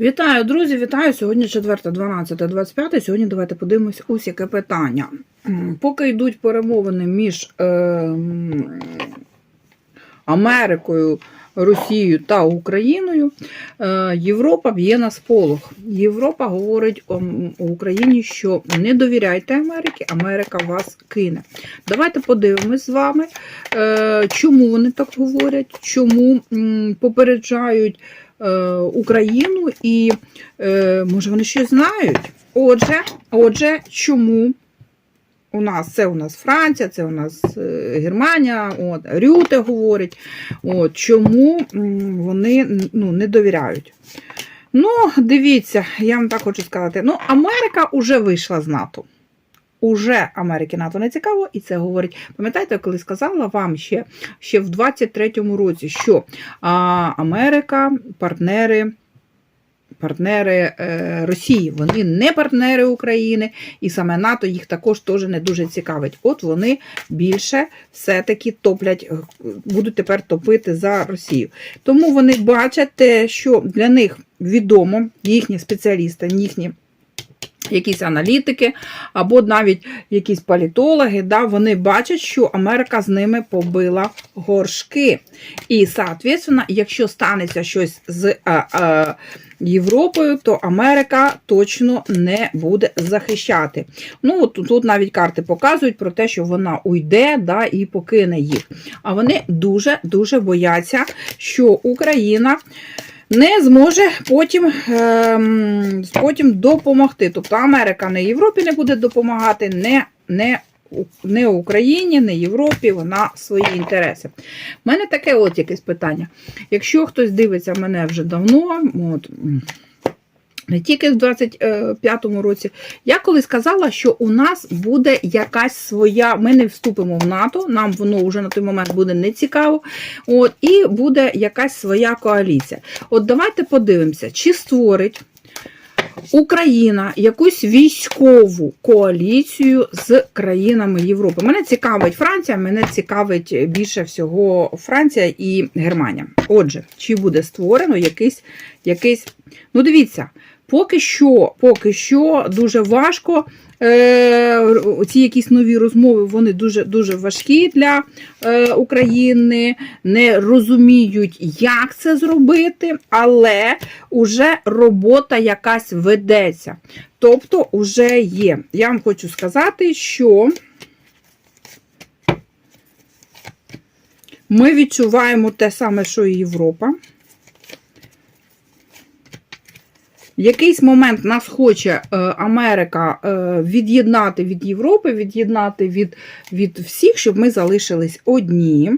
Вітаю, друзі! Вітаю! Сьогодні 4, 12, 25. Сьогодні давайте подивимось ось яке питання. Поки йдуть перемовини між е, Америкою, Росією та Україною, е, Європа б'є на сполох. Європа говорить ом, у Україні, що не довіряйте Америці, Америка вас кине. Давайте подивимось з вами, е, чому вони так говорять, чому м, попереджають Україну і е, може вони щось знають. Отже, отже, чому у нас це у нас Франція, це у нас е, Германія, от, Рюте говорить, от, чому вони ну, не довіряють. Ну, дивіться, я вам так хочу сказати: ну, Америка вже вийшла з НАТО. Уже Америки НАТО не цікаво, і це говорить. Пам'ятаєте, коли сказала вам ще, ще в 23-му році, що а, Америка, партнери, партнери е, Росії, вони не партнери України, і саме НАТО їх також теж не дуже цікавить. От вони більше все-таки топлять, будуть тепер топити за Росію. Тому вони бачать те, що для них відомо, їхні спеціалісти, їхні якісь аналітики, або навіть якісь політологи, да, вони бачать, що Америка з ними побила горшки. І, соответственно, якщо станеться щось з а, а, Європою, то Америка точно не буде захищати. Ну, от тут навіть карти показують про те, що вона уйде да, і покине їх. А вони дуже-дуже бояться, що Україна не зможе потім, ем, потім допомогти. Тобто Америка не Європі не буде допомагати, не, не, не Україні, не Європі, вона свої інтереси. У мене таке от якесь питання. Якщо хтось дивиться мене вже давно, от, не тільки в 25-му році, я колись сказала, що у нас буде якась своя, ми не вступимо в НАТО, нам воно вже на той момент буде не цікаво. От, і буде якась своя коаліція. От давайте подивимося, чи створить Україна якусь військову коаліцію з країнами Європи. Мене цікавить Франція, мене цікавить більше всього Франція і Германія. Отже, чи буде створено якийсь, якийсь ну дивіться. Поки що, поки що дуже важко. Е, ці якісь нові розмови вони дуже дуже важкі для е, України, не розуміють, як це зробити, але вже робота якась ведеться. Тобто, вже є. Я вам хочу сказати, що ми відчуваємо те саме, що і Європа. В якийсь момент нас хоче е, Америка е, від'єднати від Європи, від'єднати від, від всіх, щоб ми залишились одні.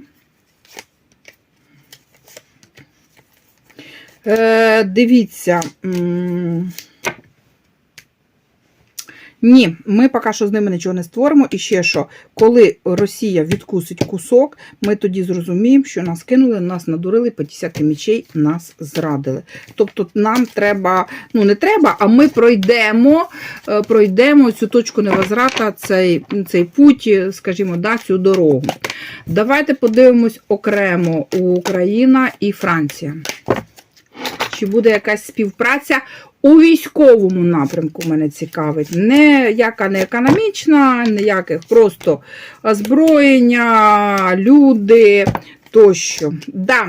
Е, дивіться. Ні, ми поки що з ними нічого не створимо. І ще що, коли Росія відкусить кусок, ми тоді зрозуміємо, що нас кинули, нас надурили, по десятки мічей нас зрадили. Тобто нам треба, ну не треба, а ми пройдемо, е, пройдемо цю точку невозврата, цей, цей путь, скажімо, да, цю дорогу. Давайте подивимось окремо Україна і Франція. Чи буде якась співпраця у військовому напрямку мене цікавить. Не яка не економічна, ніяких просто озброєння, люди тощо. Да.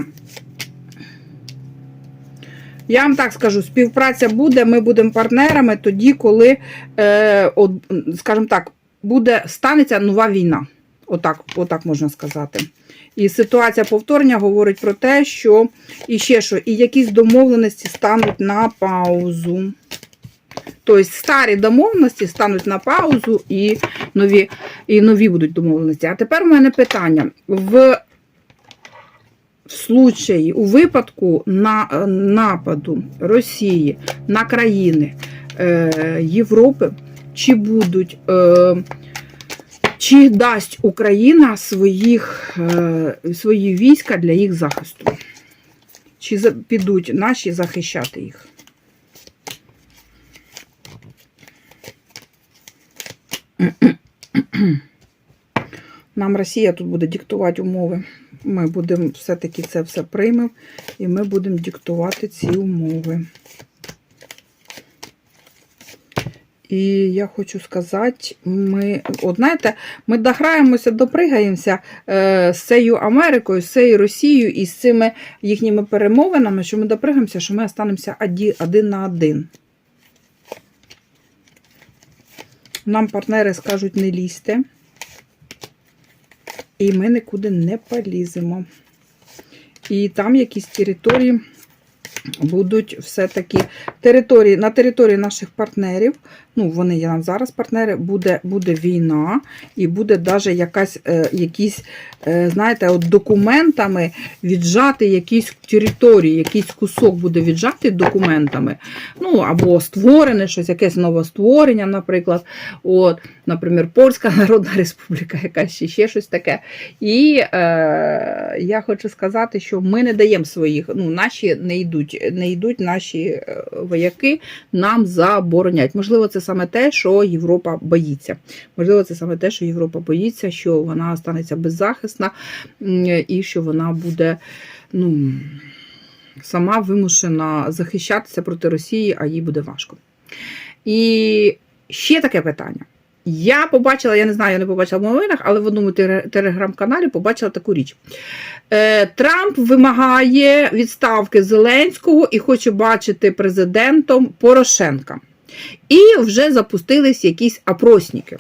Я вам так скажу, співпраця буде, ми будемо партнерами тоді, коли, е, скажімо так, буде станеться нова війна. Отак, отак можна сказати. І ситуація повторення говорить про те, що і ще що, і якісь домовленості стануть на паузу. Тобто старі домовленості стануть на паузу і нові, і нові будуть домовленості. А тепер у мене питання. В случаї, у випадку на, нападу Росії на країни е, Європи, чи будуть. Е, чи дасть Україна своїх, е, свої війська для їх захисту? Чи підуть наші захищати їх? Нам Росія тут буде диктувати умови. Ми будемо все-таки це все приймемо, і ми будемо диктувати ці умови. І я хочу сказати, ми, от знаєте, ми дограємося, допригаємося е, з цією Америкою, з цією Росією і з цими їхніми перемовинами, що ми допригаємося, що ми останемося один на один. Нам партнери скажуть, не лізьте. І ми нікуди не поліземо. І там якісь території будуть все-таки території, на території наших партнерів, ну, вони є нам зараз партнери, буде, буде війна, і буде навіть якась, е, якісь, е, знаєте, от документами віджати якісь території, якийсь кусок буде віджати документами, ну, або створене щось, якесь новостворення, наприклад, от, наприклад, Польська Народна Республіка, якась чи ще щось таке. І е, я хочу сказати, що ми не даємо своїх, ну, наші не йдуть, не йдуть наші е, вояки нам заборонять. Можливо, це саме те, що Європа боїться. Можливо, це саме те, що Європа боїться, що вона станеться беззахисна і що вона буде, ну. Сама вимушена захищатися проти Росії, а їй буде важко. І ще таке питання. Я побачила, я не знаю, я не побачила в новинах, але в одному телеграм-каналі побачила таку річ. Е, Трамп вимагає відставки Зеленського і хоче бачити президентом Порошенка. І вже запустились якісь опросники.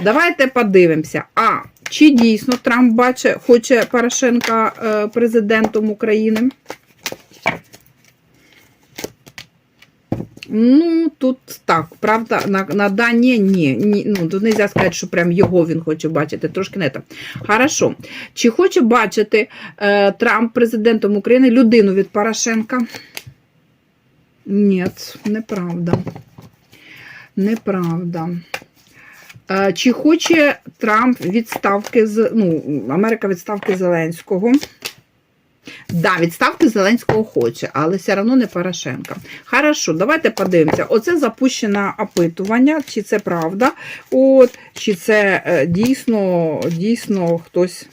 Давайте подивимося. А чи дійсно Трамп бачить, хоче Порошенка е, президентом України? Ну, тут так, правда, на, на дані ні, ні. Ну, тут не можна сказати, що прям його він хоче бачити, трошки не так. Хорошо. Чи хоче бачити е, Трамп президентом України людину від Порошенка? Ні, неправда. Неправда. Чи хоче Трамп відставки з ну, Америка відставки Зеленського? Да, відставки Зеленського хоче, але все одно не Порошенка. Хорошо, давайте подивимося. Оце запущене опитування, чи це правда, от, чи це е, дійсно, дійсно хтось.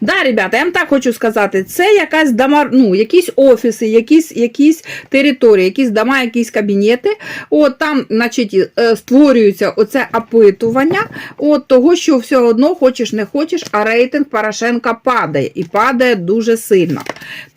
Да, ребята, я вам так хочу сказати, це якась дома, ну, якісь офіси, якісь, якісь території, якісь дома, якісь кабінети. От там, значить, е, створюється оце опитування от того, що все одно хочеш не хочеш, а рейтинг Порошенка падає і падає дуже сильно.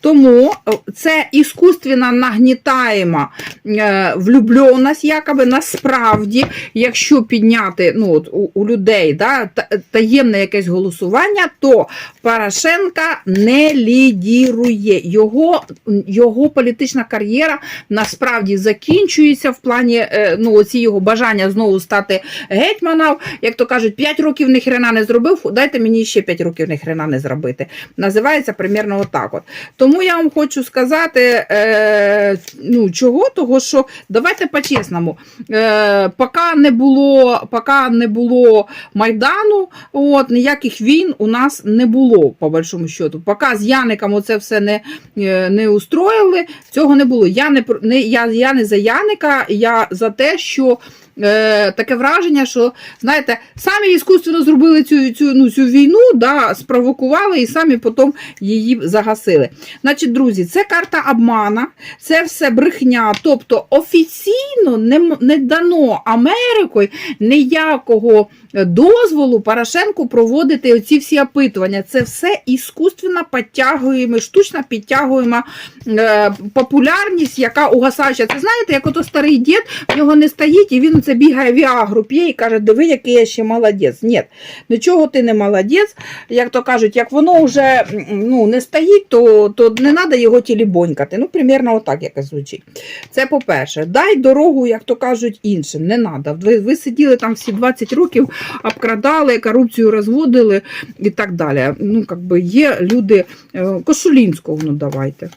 Тому е, це іскусственно нагнітаємо е, влюбленість, якоби насправді, якщо підняти ну, от, у, у людей да, таємне якесь голосування, то Порошенка не лідірує. Його, його політична кар'єра насправді закінчується в плані е, ну, оці його бажання знову стати гетьманом. Як то кажуть, 5 років ні хрена не зробив, дайте мені ще 5 років ні хрена не зробити. Називається примерно отак. От. Тому я вам хочу сказати, е, ну, чого, того, що давайте по-чесному. Е, поки не було, поки не було Майдану, от, ніяких війн у нас не було, по большому счету. Поки з Яником оце все не, е, не устроїли, цього не було. Я не, не, я, я не за Яника, я за те, що е, таке враження, що знаєте, самі іскусственно зробили цю, цю, ну, цю війну, да, спровокували і самі потім її загасили. Значить, друзі, це карта обмана, це все брехня. Тобто офіційно не, не дано Америкою ніякого дозволу Порошенку проводити оці всі опитування. Це все іскусственно підтягуємо, штучно підтягуємо е, популярність, яка угасаюча. Це знаєте, як ото старий дід, в нього не стоїть, і він це бігає віагру, п'є і каже, диви, який я ще молодець. Ні, нічого ти не молодець. Як то кажуть, як воно вже ну, не стоїть, то, то не треба його тілібонькати. Ну, примірно отак якось звучить. Це по-перше, дай дорогу, як то кажуть, іншим. Не треба. Ви, ви сиділи там всі 20 років, обкрадали, корупцію розводили і так далі. Ну, як є люди е, Кошулінського, ну давайте.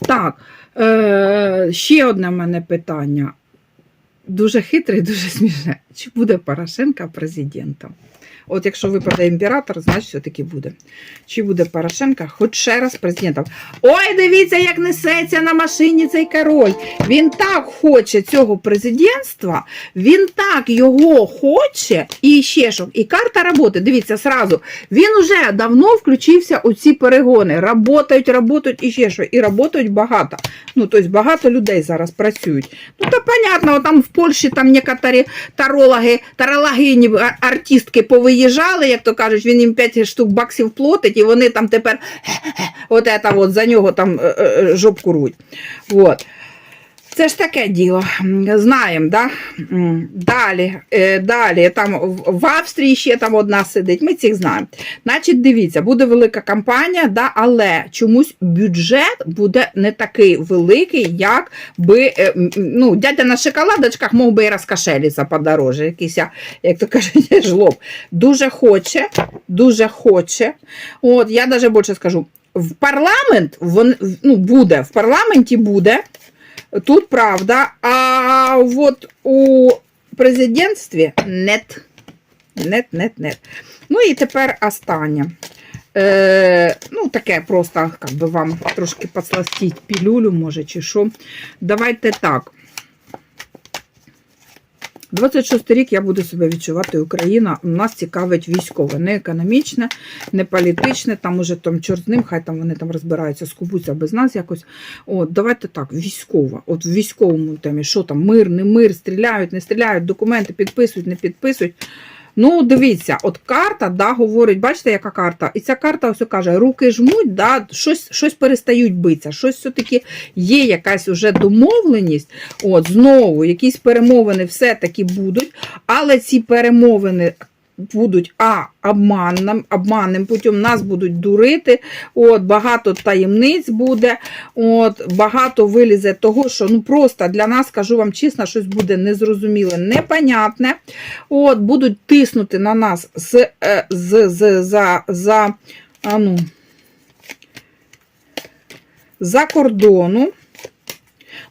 Так, е, ще одне в мене питання. Дуже хитре дуже смішне. Чи буде Порошенка президентом? От якщо випаде імператор, значить все-таки буде. Чи буде Порошенко, хоч ще раз президентом. Ой, дивіться, як несеться на машині цей король. Він так хоче цього президентства, він так його хоче, і ще що. І карта роботи, дивіться, сразу. Він уже давно включився у ці перегони. Работають, работають і ще що. І работають багато. Ну, тобто багато людей зараз працюють. Ну, то понятно, там в Польщі там некоторі тарологи, тарологині, артистки повиїжджали, як то кажуть, він їм 5 штук баксів платить, і вони там тепер от це, от за нього там е, е, жопку руть. Вот. Це ж таке діло. Знаємо, да? Далі, е, далі, там в- Австрії ще там одна сидить, ми цих знаємо. Значить, дивіться, буде велика кампанія, да, але чомусь бюджет буде не такий великий, як би е, ну, дядя на шоколадочках мог би і розкошелиться подороже, якийсь, як то кажуть, жлоб. Дуже хоче, дуже хоче. От, я навіть більше скажу, в парламент вон, ну, буде, в парламенті буде. Тут правда, а вот у президентстві нет. Нет, нет, нет. Ну і тепер останнє. Е, ну, таке просто, как би вам трошки подсластіть пілюлю, може, чи що. Давайте так. 26 рік я буду себе відчувати Україна. Нас цікавить військове, не економічне, не політичне. Там уже там чорт з ним, хай там вони там розбираються, скубуться без нас якось. От, давайте так, військова. От в військовому темі, що там, мир, не мир, стріляють, не стріляють, документи підписують, не підписують. Ну, дивіться, от карта, да, говорить, бачите, яка карта? І ця карта ось каже, руки жмуть, да, щось, щось перестають битися, щось все-таки є якась уже домовленість. От, знову, якісь перемовини все-таки будуть, але ці перемовини будуть а, обманним, обманним путем, нас будуть дурити, от, багато таємниць буде, от, багато вилізе того, що ну просто для нас, кажу вам чесно, щось буде незрозуміле, непонятне. От, будуть тиснути на нас з, е, з, з, за, за, а ну, за кордону.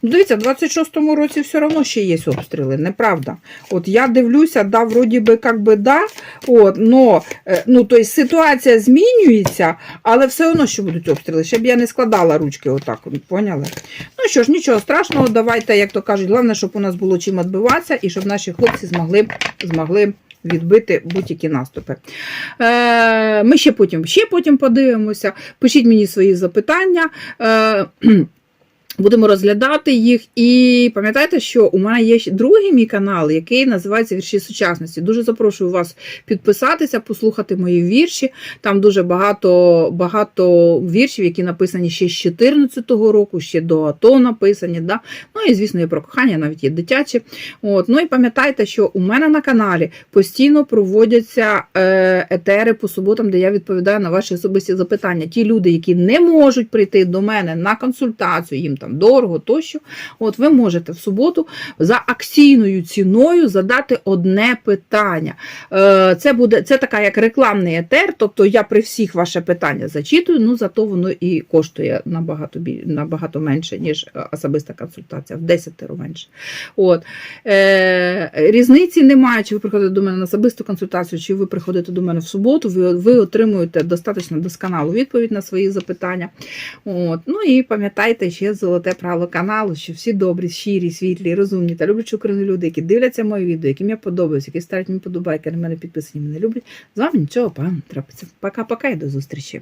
Дивіться, в 26-му році все одно ще є обстріли, неправда. От я дивлюся, да, вроді би, як би, да, от, но, е, ну, тобто ситуація змінюється, але все одно ще будуть обстріли, щоб я не складала ручки отак, поняли? Ну що ж, нічого страшного, давайте, як то кажуть, головне, щоб у нас було чим відбиватися і щоб наші хлопці змогли, змогли відбити будь-які наступи. Е, ми ще потім, ще потім подивимося. Пишіть мені свої запитання. Е, Будемо розглядати їх. І пам'ятайте, що у мене є ще другий мій канал, який називається Вірші сучасності. Дуже запрошую вас підписатися, послухати мої вірші. Там дуже багато багато віршів, які написані ще з 2014 року, ще до АТО написані. Да? Ну і, звісно, є про кохання, навіть є дитячі. От. Ну і пам'ятайте, що у мене на каналі постійно проводяться е, етери по суботам, де я відповідаю на ваші особисті запитання. Ті люди, які не можуть прийти до мене на консультацію, їм там дорого тощо. От ви можете в суботу за акційною ціною задати одне питання. Е, Це буде це така як рекламний етер, тобто я при всіх ваше питання зачитую, ну зато воно і коштує набагато набагато менше, ніж е, особиста консультація, в 10 менше. От. Е, різниці немає, чи ви приходите до мене на особисту консультацію, чи ви приходите до мене в суботу, ви, ви отримуєте достатньо досконалу відповідь на свої запитання. От. Ну і пам'ятайте ще золоте правило каналу, що всі добрі, щирі, світлі, розумні та люблячі Україну люди, які дивляться мої відео, яким я подобаюся, які ставлять мені подобайки, на мене підписані, мене люблять. З вами нічого погано трапиться. Пока-пока і до зустрічі.